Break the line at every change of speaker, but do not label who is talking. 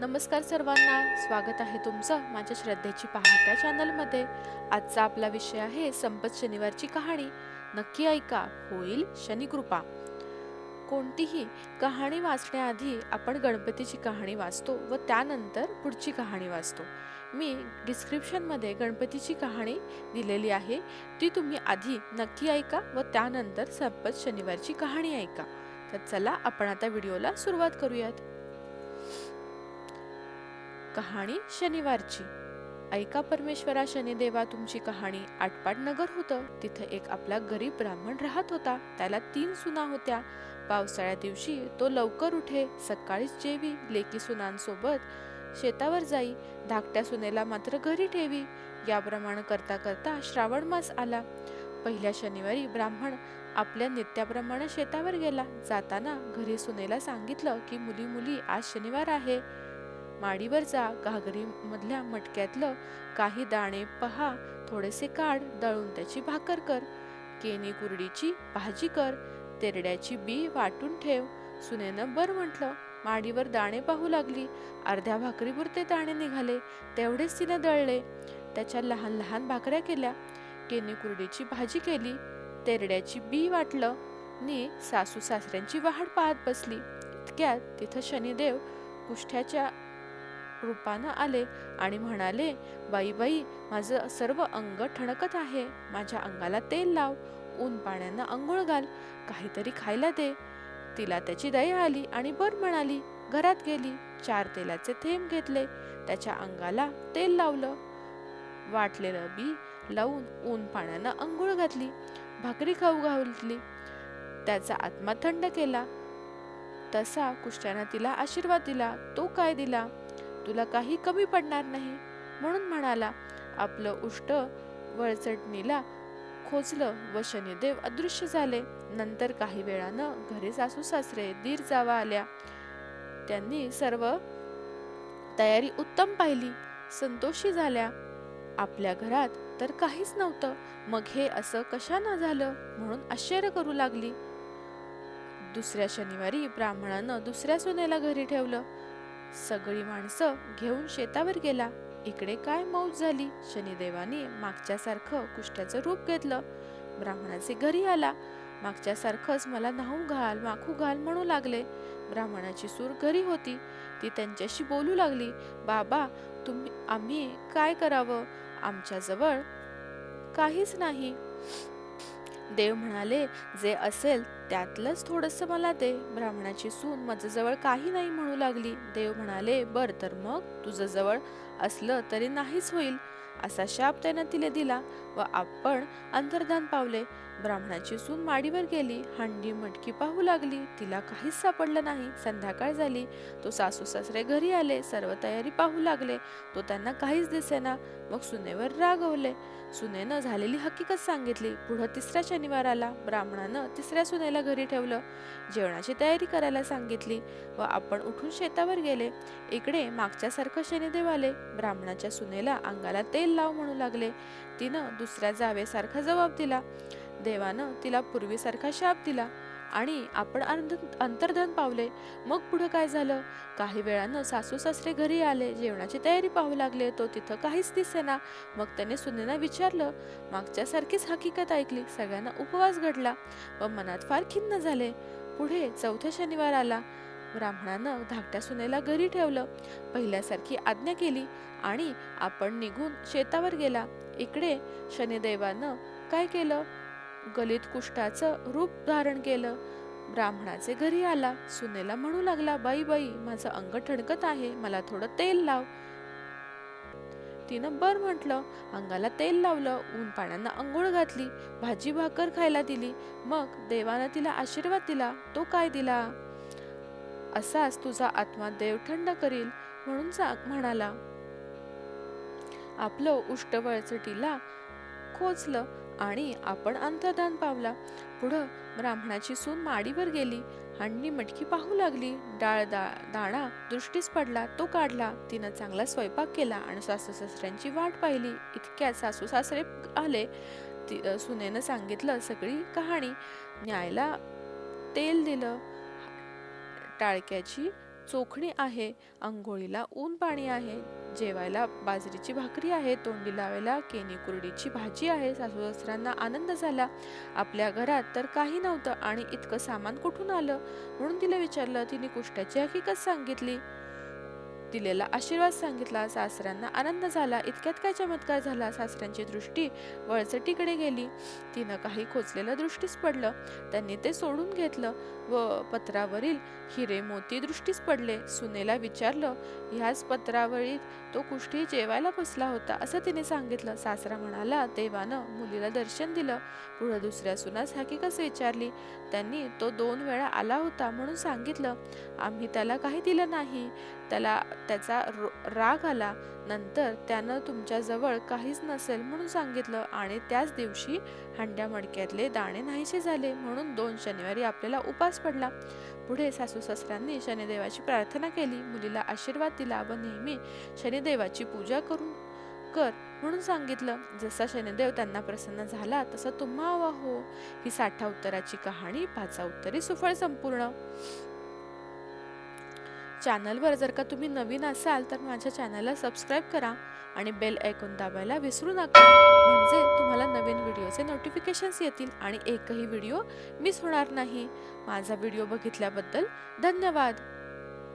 नमस्कार सर्वांना. स्वागत आहे तुमचं माझ्या श्रद्धेची पाहत्या चॅनलमध्ये आजचा आपला विषय आहे संपत शनिवारची कहाणी. नक्की ऐका. होईल शनिकृपा कोणतीही कहाणी वाचण्याआधी आपण गणपतीची कहाणी वाचतो व त्यानंतर पुढची कहाणी वाचतो. मी डिस्क्रिप्शनमध्ये गणपतीची कहाणी दिलेली आहे. ती तुम्ही आधी नक्की ऐका व त्यानंतर संपत शनिवारची कहाणी ऐका. तर चला आपण आता व्हिडिओला सुरुवात करूयात. कहाणी शनिवारची. ऐका परमेश्वरा शनिदेवा तुमची कहाणी आटपाट नगर होतं. तिथं एक आपला गरीब ब्राह्मण राहत होता. त्याला तीन सुना होत्या. पावसाळ्या दिवशी तो लवकर उठे सकाळीच जेवी लेकी सुनांसोबत शेतावर जाई. धाकट्या सुनेला मात्र घरी ठेवी. याप्रमाणे करता करता श्रावण मास आला. पहिल्या शनिवारी ब्राह्मण आपल्या नित्याप्रमाणे शेतावर गेला. जाताना घरी सुनेला सांगितलं की मुली मुली आज शनिवार आहे. माडीवर जा घागरीमधल्या मटक्यातलं काही दाणे पहा थोडेसे काढ दळून त्याची भाकर कर. केनी कुरडीची भाजी कर तेरड्याची बी वाटून ठेव. सुनेनं बर म्हटलं. माडीवर दाणे पाहू लागली. अर्ध्या भाकरीपुरते दाणे निघाले. तेवढेच तिनं दळले. त्याच्या लहान लहान भाकऱ्या केल्या. केनी कुरडीची भाजी केली. तेरड्याची बी वाटलं. नी सासू सासऱ्यांची वाहड पाहत बसली. इतक्यात तिथं शनिदेव कुष्ठ्याच्या रूपानं आले आणि म्हणाले बाई बाई माझं सर्व अंग ठणकत आहे. माझ्या अंगाला तेल लाव. ऊन पाण्यानं आंघोळ घाल. काहीतरी खायला दे. तिला त्याची दया आली आणि बर म्हणाली. घरात गेली. चार तेलाचे थेंब घेतले. त्याच्या अंगाला तेल लावलं. वाटलेलं बी लावून ऊन पाण्यानं आंघोळ घातली. भाकरी खाऊ घालली त्याचा आत्मा थंड केला. तसा कुष्ट्यानं तिला आशीर्वाद दिला. तो काय दिला? तुला काही कमी पडणार नाही. म्हणून म्हणाला आपलं उष्ट वळचटणीला खोचलं व शनिदेव अदृश्य झाले. नंतर काही वेळानं घरी सासू सासरे दीर जावा आल्या. त्यांनी सर्व तयारी उत्तम पाहिली. संतोषी झाल्या. आपल्या घरात तर काहीच नव्हतं. मग हे असं कशानं झालं? म्हणून आश्चर्य करू लागली. दुसऱ्या शनिवारी ब्राह्मणानं दुसऱ्या सुनेला घरी ठेवलं. सगळी माणसं घेऊन शेतावर गेला. इकडे काय मौज झाली? शनिदेवाने मागच्यासारखं कुष्ट्याचं रूप घेतलं. ब्राह्मणाचे घरी आला. मागच्यासारखंच मला न्हाऊ घाल माखू घाल म्हणू लागले. ब्राह्मणाची सूर घरी होती. ती त्यांच्याशी बोलू लागली बाबा तुम्ही आम्ही काय करावं? आमच्याजवळ काहीच नाही. देव म्हणाले जे असेल त्यातलंच थोडस मला दे. ब्राह्मणाची सून माझ्याजवळ काही नाही म्हणू लागली. देव म्हणाले बर तर मग तुझं जवळ असलं तरी नाहीच होईल. असा शाप त्यानं तिला दिला व आपण अंतर्धान पावले. ब्राह्मणाची सून माडीवर गेली हांडी मटकी पाहू लागली तिला काहीच सापडलं नाही. संध्याकाळ झाली तो सासू सासरे घरी आले सर्व तयारी पाहू लागले तो त्यांना काहीच दिसेना मग सुनेवर रागवले. सुनेनं झालेली हकीकत सांगितली. पुढं तिसऱ्या शनिवार आला ब्राह्मणानं तिसऱ्या सुनेला घरी ठेवलं. जेवणाची तयारी करायला सांगितली व आपण उठून शेतावर गेले. इकडे मागच्यासारखं शनिदेव आले. ब्राह्मणाच्या सुनेला अंगाला तेल लाव म्हणू लागले. तिनं दुसऱ्या जावेसारखा जबाब दिला. देवानं तिला पूर्वीसारखा शाप दिला आणि आपण अंतर्धन पावले. मग पुढं काय झालं? काही वेळानं सासू सासरे घरी आले. जेवणाची तयारी पाहू लागले. तो तिथं काहीच दिसेना. मग त्याने सुनेना विचारलं. मागच्यासारखीच हकीकत ऐकली. सगळ्यांना उपवास घडला. व मनात फार खिन्न झाले. पुढे चौथ्या शनिवार आला. ब्राह्मणानं धाकट्या सुनेला घरी ठेवलं. पहिल्यासारखी आज्ञा केली आणि आपण निघून शेतावर गेला. इकडे शनिदेवानं काय केलं? गलित कुष्ठाचं रूप धारण केलं. ब्राह्मणाचे घरी आला. सुनेला म्हणू लागला बाई बाई माझं अंग ठणकत आहे. मला थोडं तेल लाव. तिनं बर म्हटलं. अंगाला तेल लावलं ऊन पाण्यानं आंघोळ घातली भाजी भाकर खायला दिली. मग देवानं तिला आशीर्वाद दिला. तो काय दिला? असाच तुझा आत्मा देव थंड करील म्हणून म्हणाला. आपलं उष्ट वळचटीला खोचलं आणि आपण अंतर्धान पावला. पुढं ब्राह्मणाची सून माडीवर गेली. हांडणी मटकी पाहू लागली. डाळ दा दाणा दृष्टीस पडला. तो काढला. तिनं चांगला स्वयंपाक केला आणि सासू सासऱ्यांची वाट पाहिली. इतक्यात सासू सासरे आले. ती सुनेनं सांगितलं सगळी कहाणी. न्यायला तेल दिलं. टाळक्याची चोखणी आहे अंघोळीला ऊन पाणी आहे जेवायला बाजरीची भाकरी आहे तोंडी लावायला केनी कुरडीची भाजी आहे सासू सासऱ्यांना आनंद झाला. आपल्या घरात तर काही नव्हतं आणि इतकं सामान कुठून आलं? म्हणून तिला विचारलं तिने कुष्टाची हकीकत सांगितली. दिलेला आशीर्वाद सांगितला. सासऱ्यांना आनंद झाला. इतक्यात काय चमत्कार झाला? सासऱ्यांची दृष्टी वळचटीकडे गेली. तिनं काही खोचलेलं दृष्टीस पडलं. त्यांनी ते सोडून घेतलं व पत्रावरील हिरे मोती दृष्टीस पडले. सुनेला विचारलं ह्याच पत्रावरील तो कुष्ठी जेवायला बसला होता असं तिने सांगितलं. सासरा म्हणाला देवानं मुलीला दर्शन दिलं. पुढे दुसऱ्या सुनास हकीकत विचारली. त्यांनी तो दोन वेळा आला होता म्हणून सांगितलं. आम्ही त्याला काही दिलं नाही. त्याला त्याचा रो- राग आला. नंतर त्यानं तुमच्याजवळ काहीच नसेल म्हणून सांगितलं आणि त्याच दिवशी हंड्या मडक्यातले दाणे नाहीसे झाले म्हणून दोन शनिवारी आपल्याला उपास पडला. पुढे सासू सासऱ्यांनी शनिदेवाची प्रार्थना केली. मुलीला आशीर्वाद दिला व नेहमी शनिदेवाची पूजा करून कर म्हणून सांगितलं. जसा शनिदेव त्यांना प्रसन्न झाला तसा तुम्हा हो. ही साठा उत्तराची कहाणी पाचा उत्तरी सुफळ संपूर्ण. चॅनलवर जर का तुम्ही नवीन असाल तर माझ्या चॅनलला सबस्क्राईब करा आणि बेल ऐकून दाबायला विसरू नका. म्हणजे तुम्हाला नवीन व्हिडिओचे नोटिफिकेशन्स येतील आणि एकही व्हिडिओ मिस होणार नाही. माझा व्हिडिओ बघितल्याबद्दल धन्यवाद.